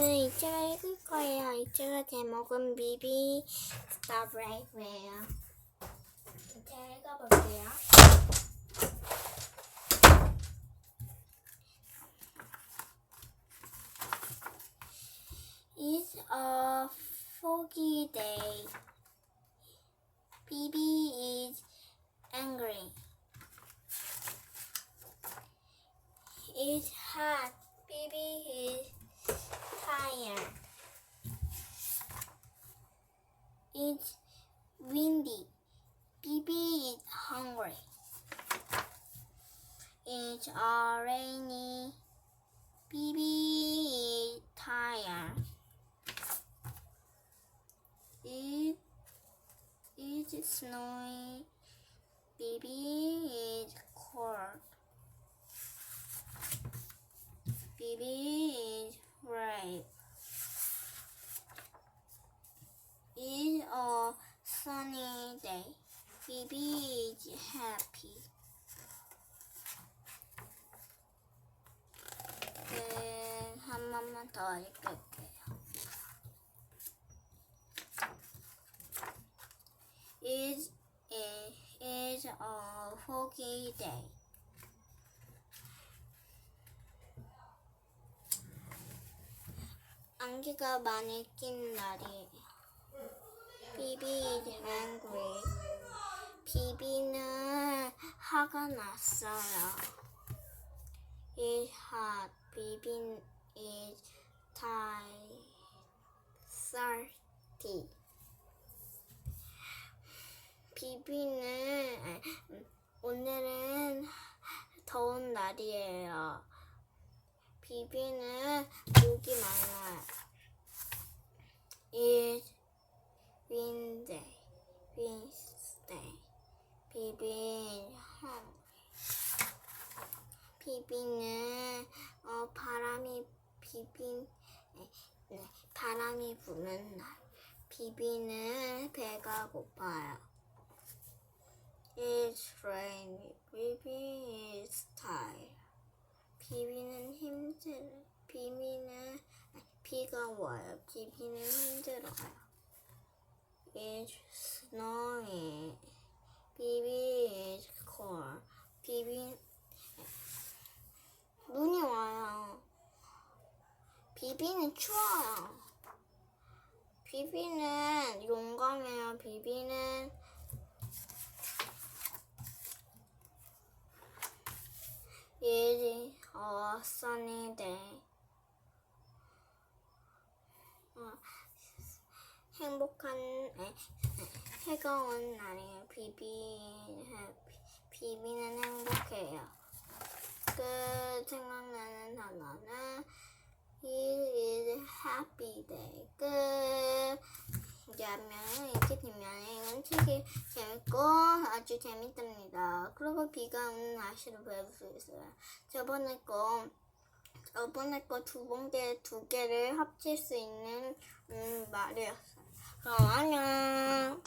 저는 이 책을 읽을 거예요. 이 책의 제목은 비비 스타브레이크예요. 이 책을 읽어볼게요. It's a foggy day. Bibi is angry. It's hot. Bibi is tired. It's windy. Bibi is hungry. It's rainy. Bibi is tired. It, It is snowy. Bibi is happy. 네, 한 번만 더 읽을게요. It's a, it's a foggy day. 안개가 많이 낀 날이에요. 비비 화가 났어요. Hot. 비비 is tired. Thirsty. 비비는 아, 음, 오늘은 더운 날이에요. 비비는 목이 말라요. It's windy, Wednesday. 비비 비비는 어, 바람이 비비 네, 네, 바람이 부는 날. 비비는 배가 고파요. It's rainy. 비비 is tired. 비비는 힘들. 비비는 비가 와요. 비비는 힘들어요. It's snowing. 비비 is cold. 비비 눈이 와요. 비비는 추워요. 비비는 용감해요. 비비는 a sunny day. 어, 행복한 에, 해가 온 날이에요. 비비 해피. 행복해요. 끝 생각나는 단어는 It is happy day. 끝. 이제 하면 이렇게 되면 이건 책이 재밌고 아주 재밌답니다. 그리고 비가 오는 날씨를 배울 수 있어요. 저번에 거 저번에 거 두 번째 두 개를 합칠 수 있는 음, 말이었어요. 그럼 안녕.